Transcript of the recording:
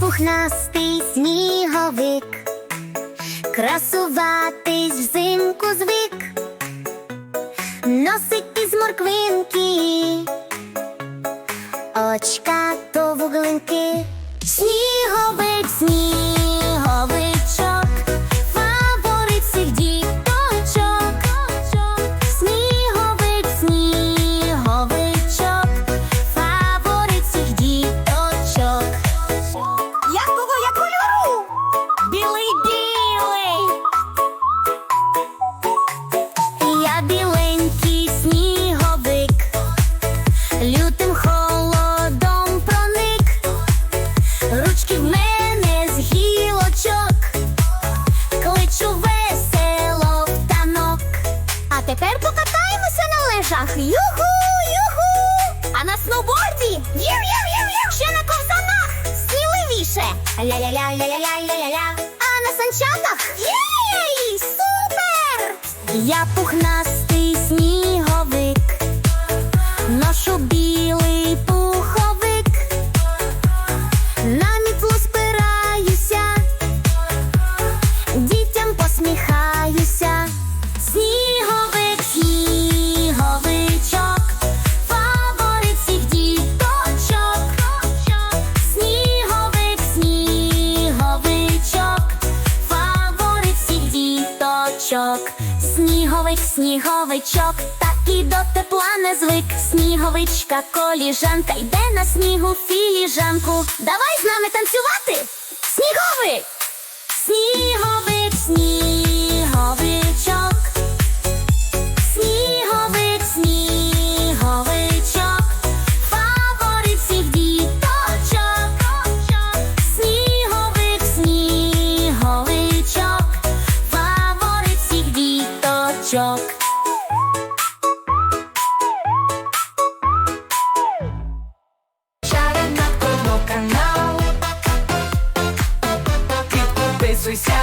пухнастий сніговик, красуватись взимку звик, носить із морквинки, очка то вуглинки, сніговик, тепер покатаємося на лежах. Юху, юху! А на сноуборді єв-єв-єв-єв! ще на ковзанах сміливіше. Ля-ля-ля-ля-ля-ля-ля-ля. А на санчатах єй! Супер! Я пухнастий Сніговик, сніговичок, так і до тепла не звик. Сніговичка, коліжанка, йде на снігу філіжанку. Давай з нами танцювати. Сніговик! joke.